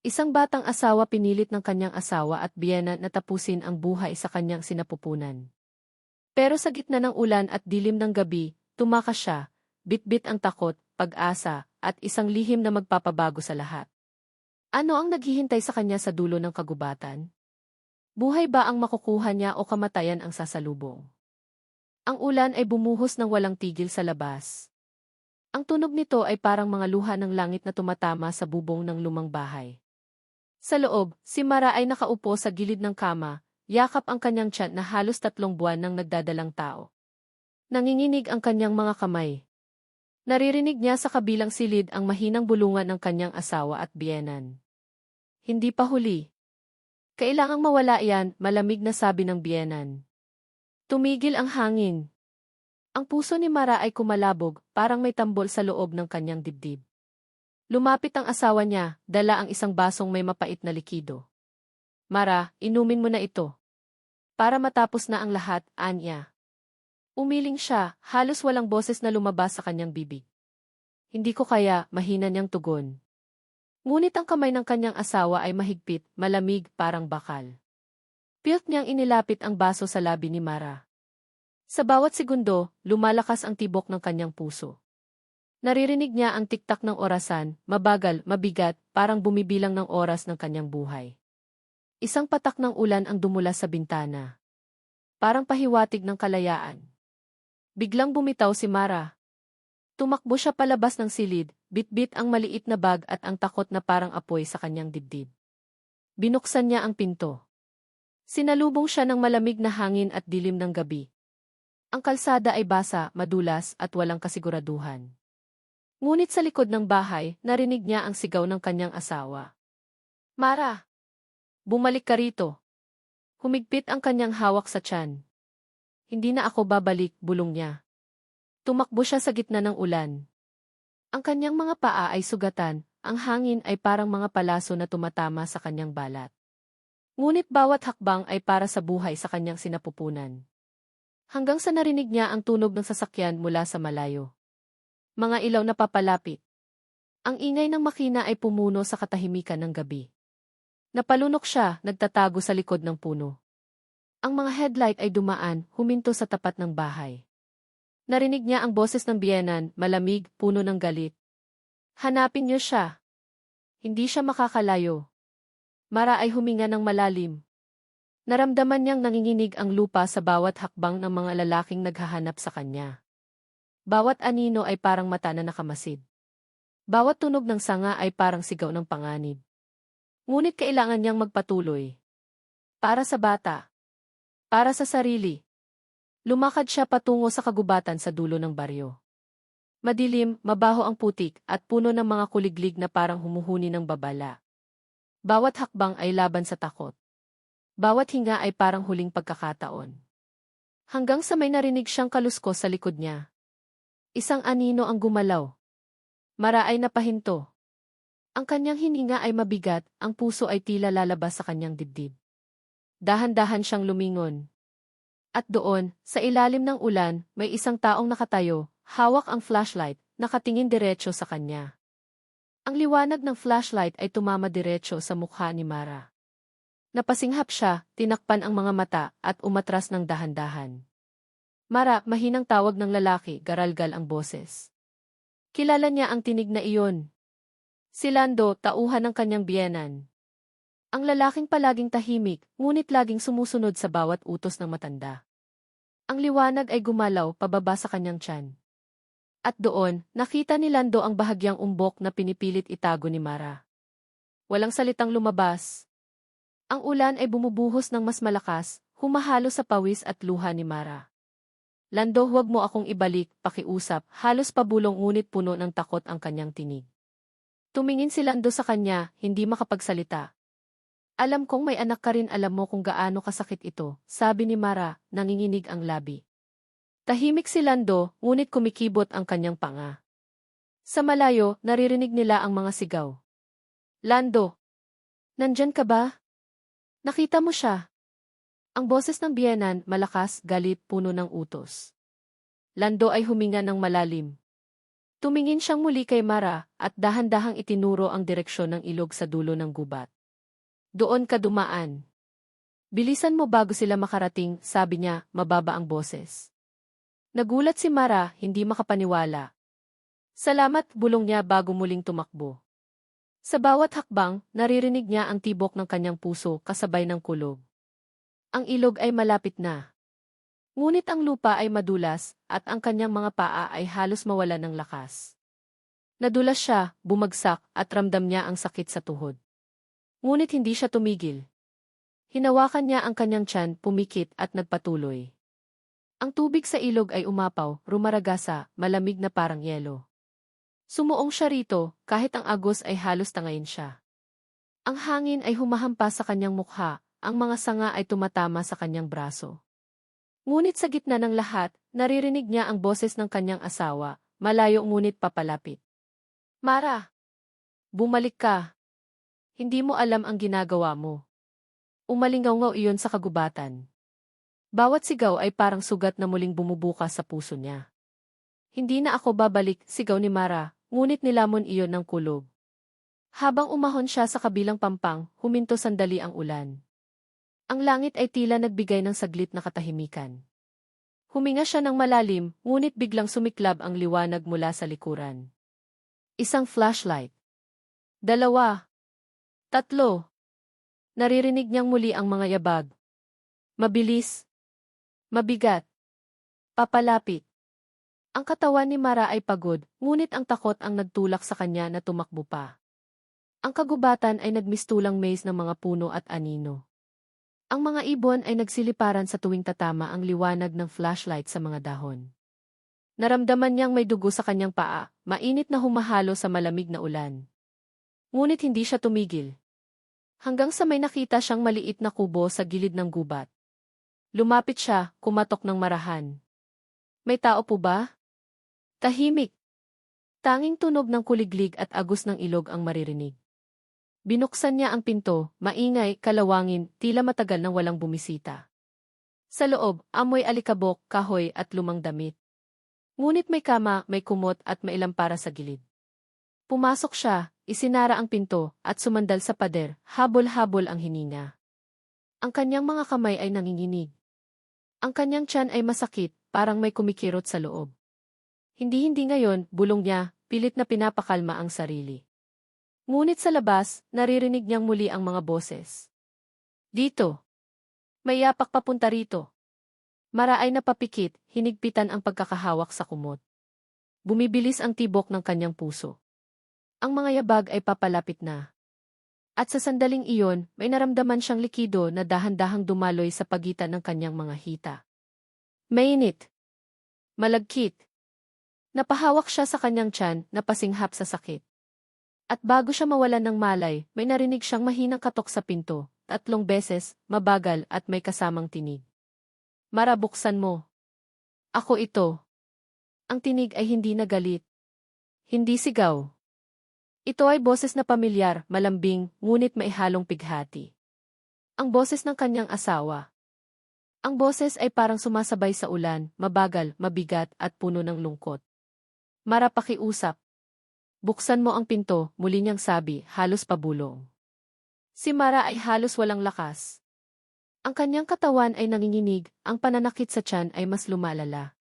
Isang batang asawa pinilit ng kanyang asawa at biyena na tapusin ang buhay sa kanyang sinapupunan. Pero sa gitna ng ulan at dilim ng gabi, tumakas siya, bitbit ang takot, pag-asa, at isang lihim na magpapabago sa lahat. Ano ang naghihintay sa kanya sa dulo ng kagubatan? Buhay ba ang makukuha niya o kamatayan ang sasalubong? Ang ulan ay bumuhos ng walang tigil sa labas. Ang tunog nito ay parang mga luha ng langit na tumatama sa bubong ng lumang bahay. Sa loob, si Mara ay nakaupo sa gilid ng kama, yakap ang kanyang tiyan na halos tatlong buwan ng nagdadalang tao. Nanginginig ang kanyang mga kamay. Naririnig niya sa kabilang silid ang mahinang bulungan ng kanyang asawa at biyenan. Hindi pa huli. Kailangang mawala yan, malamig na sabi ng biyenan. Tumigil ang hangin. Ang puso ni Mara ay kumalabog, parang may tambol sa loob ng kanyang dibdib. Lumapit ang asawa niya, dala ang isang basong may mapait na likido. Mara, inumin mo na ito. Para matapos na ang lahat, anya. Umiling siya, halos walang boses na lumabas sa kanyang bibig. Hindi ko kaya, mahina niyang tugon. Ngunit ang kamay ng kanyang asawa ay mahigpit, malamig, parang bakal. Pilt niyang inilapit ang baso sa labi ni Mara. Sa bawat segundo, lumalakas ang tibok ng kanyang puso. Naririnig niya ang tiktak ng orasan, mabagal, mabigat, parang bumibilang ng oras ng kanyang buhay. Isang patak ng ulan ang dumula sa bintana. Parang pahiwatig ng kalayaan. Biglang bumitaw si Mara. Tumakbo siya palabas ng silid, bitbit ang maliit na bag at ang takot na parang apoy sa kanyang dibdib. Binuksan niya ang pinto. Sinalubong siya ng malamig na hangin at dilim ng gabi. Ang kalsada ay basa, madulas at walang kasiguraduhan. Ngunit sa likod ng bahay, narinig niya ang sigaw ng kanyang asawa. Mara! Bumalik ka rito. Humigpit ang kanyang hawak sa tiyan. Hindi na ako babalik, bulong niya. Tumakbo siya sa gitna ng ulan. Ang kanyang mga paa ay sugatan, ang hangin ay parang mga palaso na tumatama sa kanyang balat. Ngunit bawat hakbang ay para sa buhay sa kanyang sinapupunan. Hanggang sa narinig niya ang tunog ng sasakyan mula sa malayo. Mga ilaw na papalapit. Ang ingay ng makina ay pumuno sa katahimikan ng gabi. Napalunok siya, nagtatago sa likod ng puno. Ang mga headlight ay dumaan, huminto sa tapat ng bahay. Narinig niya ang boses ng biyenan, malamig, puno ng galit. Hanapin niyo siya. Hindi siya makakalayo. Mara ay huminga ng malalim. Naramdaman niyang nanginginig ang lupa sa bawat hakbang ng mga lalaking naghahanap sa kanya. Bawat anino ay parang mata na nakamasid. Bawat tunog ng sanga ay parang sigaw ng panganib. Ngunit kailangan niyang magpatuloy. Para sa bata. Para sa sarili. Lumakad siya patungo sa kagubatan sa dulo ng baryo. Madilim, mabaho ang putik at puno ng mga kuliglig na parang humuhuni ng babala. Bawat hakbang ay laban sa takot. Bawat hinga ay parang huling pagkakataon. Hanggang sa may narinig siyang kalusko sa likod niya. Isang anino ang gumalaw. Mara ay napahinto. Ang kanyang hininga ay mabigat, ang puso ay tila lalabas sa kanyang dibdib. Dahan-dahan siyang lumingon. At doon, sa ilalim ng ulan, may isang taong nakatayo, hawak ang flashlight, nakatingin diretso sa kanya. Ang liwanag ng flashlight ay tumama diretso sa mukha ni Mara. Napasinghap siya, tinakpan ang mga mata, at umatras ng dahan-dahan. Mara, mahinang tawag ng lalaki, garalgal ang boses. Kilala niya ang tinig na iyon. Si Lando, tauhan ng kanyang biyenan. Ang lalaking palaging tahimik, ngunit laging sumusunod sa bawat utos ng matanda. Ang liwanag ay gumalaw pababa sa kanyang tiyan. At doon, nakita ni Lando ang bahagyang umbok na pinipilit itago ni Mara. Walang salitang lumabas. Ang ulan ay bumubuhos ng mas malakas, humahalo sa pawis at luha ni Mara. Lando huwag mo akong ibalik, pakiusap, halos pabulong ngunit puno ng takot ang kanyang tinig. Tumingin si Lando sa kanya, hindi makapagsalita. Alam kong may anak ka rin alam mo kung gaano kasakit ito, sabi ni Mara, nanginginig ang labi. Tahimik si Lando, ngunit kumikibot ang kanyang panga. Sa malayo, naririnig nila ang mga sigaw. Lando! Nandyan ka ba? Nakita mo siya. Ang boses ng biyenan, malakas, galit, puno ng utos. Lando ay huminga ng malalim. Tumingin siyang muli kay Mara at dahan-dahang itinuro ang direksyon ng ilog sa dulo ng gubat. Doon ka dumaan. Bilisan mo bago sila makarating, sabi niya, mababa ang boses. Nagulat si Mara, hindi makapaniwala. Salamat, bulong niya bago muling tumakbo. Sa bawat hakbang, naririnig niya ang tibok ng kanyang puso kasabay ng kulog. Ang ilog ay malapit na. Ngunit ang lupa ay madulas at ang kanyang mga paa ay halos mawala ng lakas. Nadulas siya, bumagsak at ramdam niya ang sakit sa tuhod. Ngunit hindi siya tumigil. Hinawakan niya ang kanyang tiyan, pumikit at nagpatuloy. Ang tubig sa ilog ay umapaw, rumaragasa, malamig na parang yelo. Sumuong siya rito, kahit ang agos ay halos tangayin siya. Ang hangin ay humahampas sa kanyang mukha, ang mga sanga ay tumatama sa kanyang braso. Ngunit sa gitna ng lahat, naririnig niya ang boses ng kanyang asawa, malayo ngunit papalapit. Mara! Bumalik ka! Hindi mo alam ang ginagawa mo. Umalingaw-ngaw iyon sa kagubatan. Bawat sigaw ay parang sugat na muling bumubuka sa puso niya. Hindi na ako babalik, sigaw ni Mara, ngunit nilamon iyon ng kulog. Habang umahon siya sa kabilang pampang, huminto sandali ang ulan. Ang langit ay tila nagbigay ng saglit na katahimikan. Huminga siya ng malalim, ngunit biglang sumiklab ang liwanag mula sa likuran. Isang flashlight. Dalawa. Tatlo. Naririnig niyang muli ang mga yabag. Mabilis. Mabigat. Papalapit. Ang katawan ni Mara ay pagod, ngunit ang takot ang nagtulak sa kanya na tumakbo pa. Ang kagubatan ay nagmistulang maze ng mga puno at anino. Ang mga ibon ay nagsiliparan sa tuwing tatama ang liwanag ng flashlight sa mga dahon. Naramdaman niyang may dugo sa kanyang paa, mainit na humahalo sa malamig na ulan. Ngunit hindi siya tumigil. Hanggang sa may nakita siyang maliit na kubo sa gilid ng gubat. Lumapit siya, kumatok ng marahan. May tao po ba? Tahimik. Tanging tunog ng kuliglig at agos ng ilog ang maririnig. Binuksan niya ang pinto, maingay, kalawangin, tila matagal nang walang bumisita. Sa loob, amoy alikabok, kahoy at lumang damit. Ngunit may kama, may kumot at may para sa gilid. Pumasok siya, isinara ang pinto, at sumandal sa pader, habol-habol ang hininga. Ang kanyang mga kamay ay nanginginig. Ang kanyang tiyan ay masakit, parang may kumikirot sa loob. Hindi-hindi ngayon, bulong niya, pilit na pinapakalma ang sarili. Ngunit sa labas, naririnig niyang muli ang mga boses. Dito. May yapak papunta rito. Mara ay napapikit, hinigpitan ang pagkakahawak sa kumot. Bumibilis ang tibok ng kanyang puso. Ang mga yabag ay papalapit na. At sa sandaling iyon, may naramdaman siyang likido na dahan-dahang dumaloy sa pagitan ng kanyang mga hita. Mainit. Malagkit. Napahawak siya sa kanyang tiyan, napasinghap sa sakit. At bago siya mawalan ng malay, may narinig siyang mahinang katok sa pinto, tatlong beses, mabagal at may kasamang tinig. Marabuksan mo. Ako ito. Ang tinig ay hindi nagalit. Hindi sigaw. Ito ay boses na pamilyar, malambing, ngunit may halong pighati. Ang boses ng kanyang asawa. Ang boses ay parang sumasabay sa ulan, mabagal, mabigat at puno ng lungkot. Mara pakiusap. Buksan mo ang pinto, muli niyang sabi, halos pabulong. Si Mara ay halos walang lakas. Ang kanyang katawan ay nanginginig, ang pananakit sa tiyan ay mas lumalala.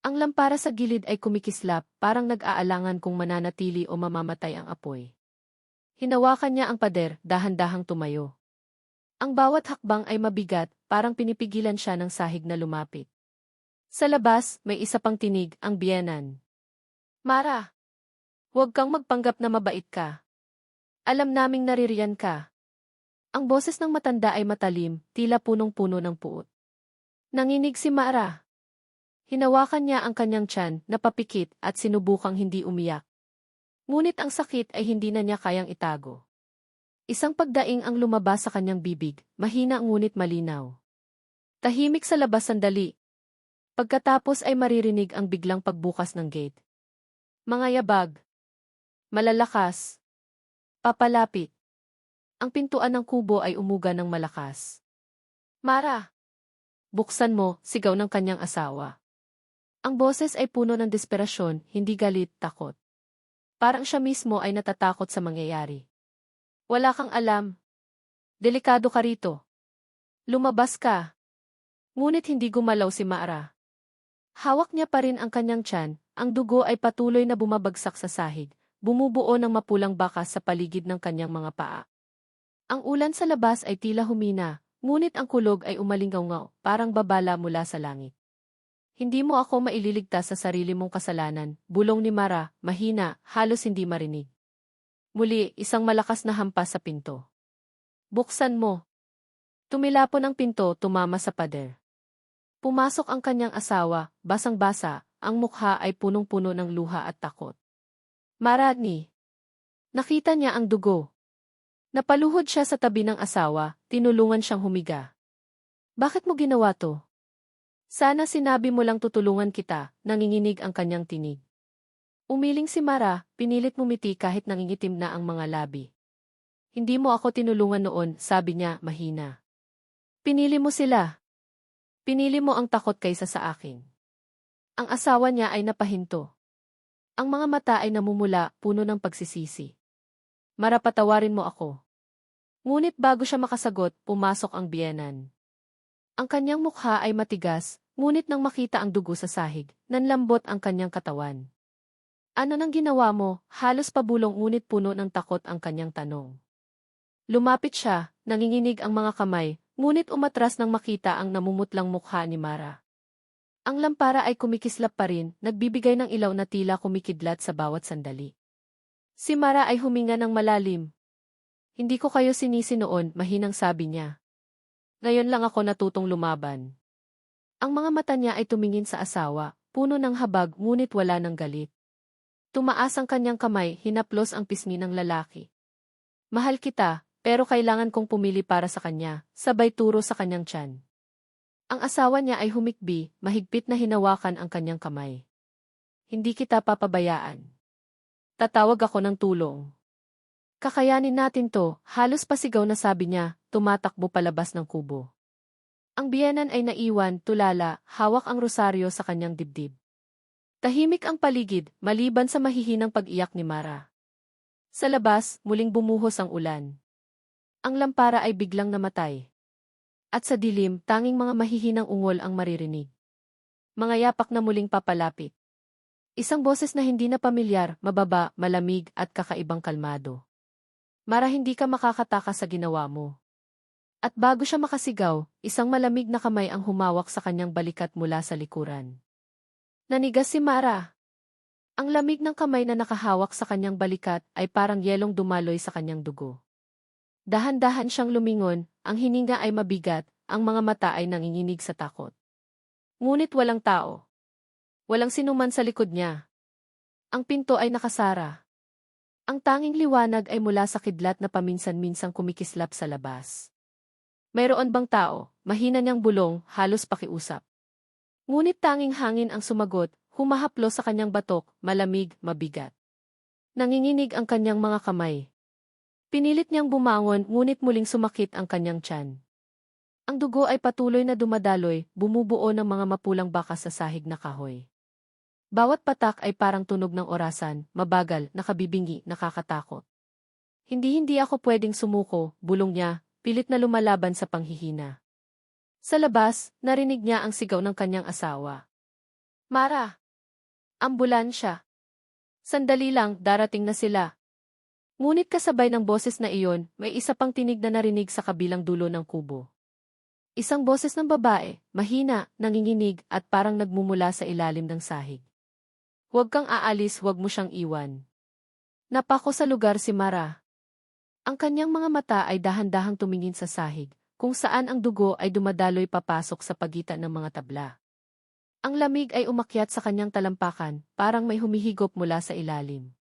Ang lampara sa gilid ay kumikislap, parang nag-aalangan kung mananatili o mamamatay ang apoy. Hinawakan niya ang pader, dahan-dahang tumayo. Ang bawat hakbang ay mabigat, parang pinipigilan siya ng sahig na lumapit. Sa labas, may isa pang tinig, ang biyenan. Mara! Huwag kang magpanggap na mabait ka. Alam naming naririyan ka. Ang boses ng matanda ay matalim, tila punong-puno ng puot. Nanginig si Mara. Hinawakan niya ang kanyang tiyan, napapikit at sinubukang hindi umiyak. Ngunit ang sakit ay hindi na niya kayang itago. Isang pagdaing ang lumabas sa kanyang bibig, mahina ngunit malinaw. Tahimik sa labas sandali. Pagkatapos ay maririnig ang biglang pagbukas ng gate. Mga yabag. Malalakas. Papalapit. Ang pintuan ng kubo ay umuga ng malakas. Mara! Buksan mo, sigaw ng kanyang asawa. Ang boses ay puno ng desperasyon, hindi galit, takot. Parang siya mismo ay natatakot sa mangyayari. Wala kang alam. Delikado ka rito. Lumabas ka. Ngunit hindi gumalaw si Mara. Hawak niya pa rin ang kanyang tiyan, ang dugo ay patuloy na bumabagsak sa sahig, bumubuo ng mapulang bakas sa paligid ng kanyang mga paa. Ang ulan sa labas ay tila humina, ngunit ang kulog ay umalingaw parang babala mula sa langit. Hindi mo ako maililigtas sa sarili mong kasalanan, bulong ni Mara, mahina, halos hindi marinig. Muli, isang malakas na hampas sa pinto. Buksan mo. Tumilapon ang pinto, tumama sa pader. Pumasok ang kanyang asawa, basang-basa, ang mukha ay punong-puno ng luha at takot. Marani. Nakita niya ang dugo. Napaluhod siya sa tabi ng asawa, tinulungan siyang humiga. Bakit mo ginawa to? Sana sinabi mo lang tutulungan kita, nanginginig ang kanyang tinig. Umiling si Mara, pinilit mumiti kahit nangingitim na ang mga labi. Hindi mo ako tinulungan noon, sabi niya, mahina. Pinili mo sila. Pinili mo ang takot kaysa sa akin. Ang asawa niya ay napahinto. Ang mga mata ay namumula, puno ng pagsisisi. Mara patawarin mo ako. Ngunit bago siya makasagot, pumasok ang biyenan. Ang kanyang mukha ay matigas, Ngunit nang makita ang dugo sa sahig, nanlambot ang kanyang katawan. Ano nang ginawa mo? Halos pabulong ngunit puno ng takot ang kanyang tanong. Lumapit siya, nanginginig ang mga kamay, ngunit umatras nang makita ang namumutlang mukha ni Mara. Ang lampara ay kumikislap pa rin, nagbibigay ng ilaw na tila kumikidlat sa bawat sandali. Si Mara ay huminga ng malalim. Hindi ko kayo sinisi noon, mahinang sabi niya. Ngayon lang ako natutong lumaban. Ang mga mata niya ay tumingin sa asawa, puno ng habag ngunit wala ng galit. Tumaas ang kanyang kamay, hinaplos ang pisngi ng lalaki. Mahal kita, pero kailangan kong pumili para sa kanya, sabay turo sa kanyang tiyan. Ang asawa niya ay humikbi, mahigpit na hinawakan ang kanyang kamay. Hindi kita papabayaan. Tatawag ako ng tulong. Kakayanin natin to, halos pasigaw na sabi niya, tumatakbo palabas ng kubo. Ang biyanan ay naiwan, tulala, hawak ang rosaryo sa kanyang dibdib. Tahimik ang paligid, maliban sa mahihinang pag-iyak ni Mara. Sa labas, muling bumuhos ang ulan. Ang lampara ay biglang namatay. At sa dilim, tanging mga mahihinang ungol ang maririnig. Mga yapak na muling papalapit. Isang boses na hindi na pamilyar, mababa, malamig, at kakaibang kalmado. Mara hindi ka makakataka sa ginawa mo. At bago siya makasigaw, isang malamig na kamay ang humawak sa kanyang balikat mula sa likuran. Nanigas si Mara. Ang lamig ng kamay na nakahawak sa kanyang balikat ay parang yelong dumaloy sa kanyang dugo. Dahan-dahan siyang lumingon, ang hininga ay mabigat, ang mga mata ay nanginginig sa takot. Ngunit walang tao. Walang sinuman sa likod niya. Ang pinto ay nakasara. Ang tanging liwanag ay mula sa kidlat na paminsan-minsang kumikislap sa labas. Mayroon bang tao, mahina niyang bulong, halos pakiusap. Ngunit tanging hangin ang sumagot, humahaplo sa kanyang batok, malamig, mabigat. Nanginginig ang kanyang mga kamay. Pinilit niyang bumangon ngunit muling sumakit ang kanyang tiyan. Ang dugo ay patuloy na dumadaloy, bumubuo ng mga mapulang bakas sa sahig na kahoy. Bawat patak ay parang tunog ng orasan, mabagal, nakabibingi, nakakatakot. Hindi-hindi ako pwedeng sumuko, bulong niya, pilit na lumalaban sa panghihina. Sa labas, narinig niya ang sigaw ng kanyang asawa. Mara! Ambulansya! Sandali lang, darating na sila. Ngunit kasabay ng boses na iyon, may isa pang tinig na narinig sa kabilang dulo ng kubo. Isang boses ng babae, mahina, nanginginig at parang nagmumula sa ilalim ng sahig. Huwag kang aalis, huwag mo siyang iwan. Napako sa lugar si Mara. Ang kanyang mga mata ay dahan-dahang tumingin sa sahig, kung saan ang dugo ay dumadaloy papasok sa pagitan ng mga tabla. Ang lamig ay umakyat sa kanyang talampakan, parang may humihigop mula sa ilalim.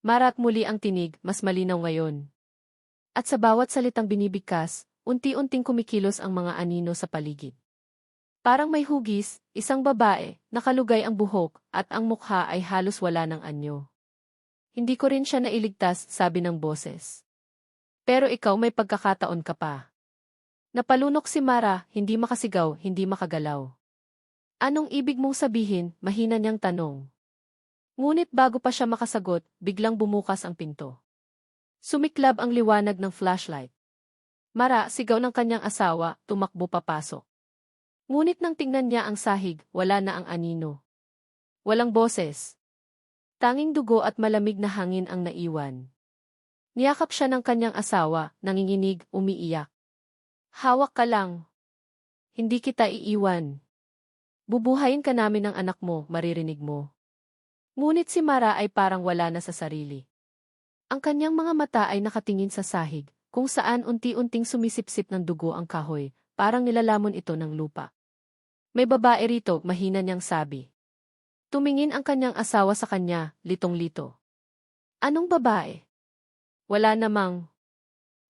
Marat muli ang tinig, mas malinaw ngayon. At sa bawat salitang binibigkas, unti-unting kumikilos ang mga anino sa paligid. Parang may hugis, isang babae, nakalugay ang buhok, at ang mukha ay halos wala ng anyo. Hindi ko rin siya nailigtas, sabi ng boses. Pero ikaw may pagkakataon ka pa. Napalunok si Mara, hindi makasigaw, hindi makagalaw. Anong ibig mong sabihin, mahina niyang tanong. Ngunit bago pa siya makasagot, biglang bumukas ang pinto. Sumiklab ang liwanag ng flashlight. Mara, sigaw ng kanyang asawa, tumakbo papasok. Ngunit nang tingnan niya ang sahig, wala na ang anino. Walang boses. Tanging dugo at malamig na hangin ang naiwan. Niyakap siya ng kanyang asawa, nanginginig, umiiyak. Hawak ka lang. Hindi kita iiwan. Bubuhayin ka namin ng anak mo, maririnig mo. Ngunit si Mara ay parang wala na sa sarili. Ang kanyang mga mata ay nakatingin sa sahig, kung saan unti-unting sumisipsip ng dugo ang kahoy, parang nilalamon ito ng lupa. May babae rito, mahina niyang sabi. Tumingin ang kanyang asawa sa kanya, litong-lito. Anong babae? Wala namang.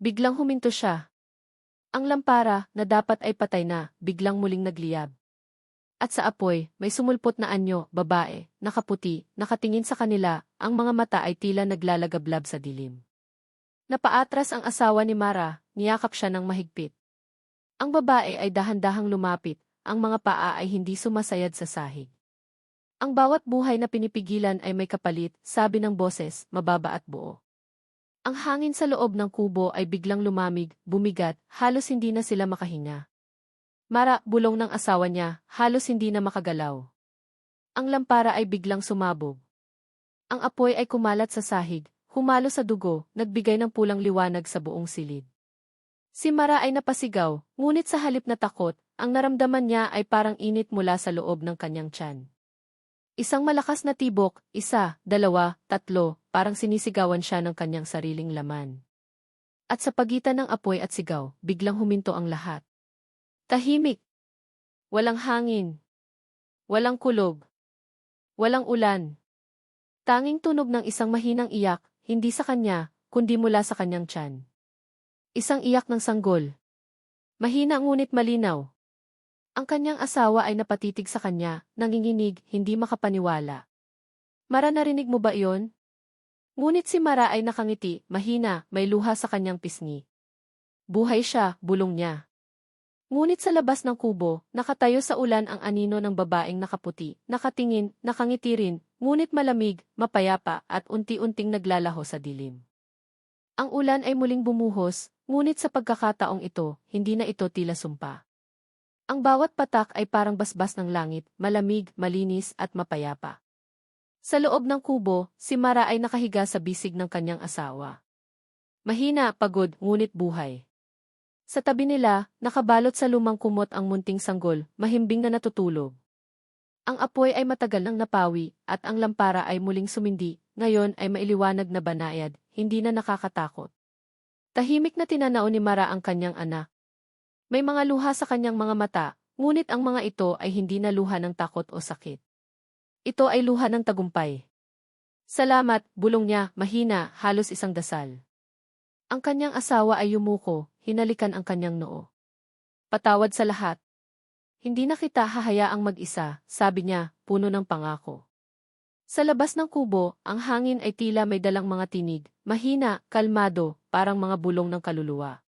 Biglang huminto siya. Ang lampara, na dapat ay patay na, biglang muling nagliyab. At sa apoy, may sumulpot na anyo, babae, nakaputi, nakatingin sa kanila, ang mga mata ay tila naglalagablab sa dilim. Napaatras ang asawa ni Mara, niyakap siya ng mahigpit. Ang babae ay dahan-dahang lumapit, ang mga paa ay hindi sumasayad sa sahig. Ang bawat buhay na pinipigilan ay may kapalit, sabi ng boses, mababa at buo. Ang hangin sa loob ng kubo ay biglang lumamig, bumigat, halos hindi na sila makahinga. Mara, bulong ng asawa niya, halos hindi na makagalaw. Ang lampara ay biglang sumabog. Ang apoy ay kumalat sa sahig, humalo sa dugo, nagbigay ng pulang liwanag sa buong silid. Si Mara ay napasigaw, ngunit sa halip na takot, ang naramdaman niya ay parang init mula sa loob ng kanyang tiyan. Isang malakas na tibok, isa, dalawa, tatlo, parang sinisigawan siya ng kanyang sariling laman. At sa pagitan ng apoy at sigaw, biglang huminto ang lahat. Tahimik. Walang hangin. Walang kulob. Walang ulan. Tanging tunog ng isang mahinang iyak, hindi sa kanya, kundi mula sa kanyang tiyan. Isang iyak ng sanggol. Mahina ngunit malinaw. Ang kanyang asawa ay napatitig sa kanya, nanginginig, hindi makapaniwala. Mara narinig mo ba iyon? Ngunit si Mara ay nakangiti, mahina, may luha sa kanyang pisngi. Buhay siya, bulong niya. Ngunit sa labas ng kubo, nakatayo sa ulan ang anino ng babaeng nakaputi, nakatingin, nakangiti rin, ngunit malamig, mapayapa at unti-unting naglalaho sa dilim. Ang ulan ay muling bumuhos, ngunit sa pagkakataong ito, hindi na ito tila sumpa. Ang bawat patak ay parang basbas ng langit, malamig, malinis at mapayapa. Sa loob ng kubo, si Mara ay nakahiga sa bisig ng kanyang asawa. Mahina, pagod, ngunit buhay. Sa tabi nila, nakabalot sa lumang kumot ang munting sanggol, mahimbing na natutulog. Ang apoy ay matagal nang napawi, at ang lampara ay muling sumindi, ngayon ay mailiwanag na banayad, hindi na nakakatakot. Tahimik na tinanao ni Mara ang kanyang anak. May mga luha sa kanyang mga mata, ngunit ang mga ito ay hindi na luha ng takot o sakit. Ito ay luha ng tagumpay. Salamat, bulong niya, mahina, halos isang dasal. Ang kanyang asawa ay yumuko, hinalikan ang kanyang noo. Patawad sa lahat. Hindi na kita hahayaang mag-isa, sabi niya, puno ng pangako. Sa labas ng kubo, ang hangin ay tila may dalang mga tinig, mahina, kalmado, parang mga bulong ng kaluluwa.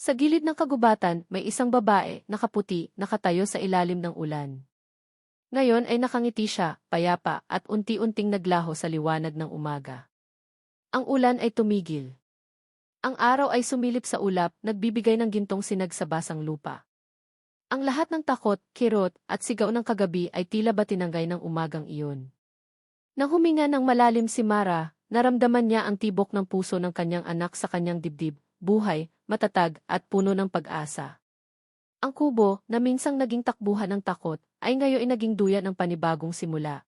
Sa gilid ng kagubatan, may isang babae, nakaputi, nakatayo sa ilalim ng ulan. Ngayon ay nakangiti siya, payapa, at unti-unting naglaho sa liwanag ng umaga. Ang ulan ay tumigil. Ang araw ay sumilip sa ulap, nagbibigay ng gintong sinag sa basang lupa. Ang lahat ng takot, kirot, at sigaw ng kagabi ay tila ba tinanggay ng umagang iyon. Nang huminga ng malalim si Mara, naramdaman niya ang tibok ng puso ng kanyang anak sa kanyang dibdib, buhay, matatag, at puno ng pag-asa. Ang kubo, na minsang naging takbuhan ng takot, ay ngayon ay naging duyan ng panibagong simula.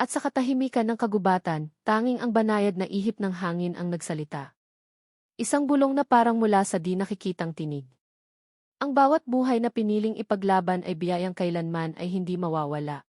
At sa katahimikan ng kagubatan, tanging ang banayad na ihip ng hangin ang nagsalita. Isang bulong na parang mula sa di nakikitang tinig. Ang bawat buhay na piniling ipaglaban ay biyayang kailanman ay hindi mawawala.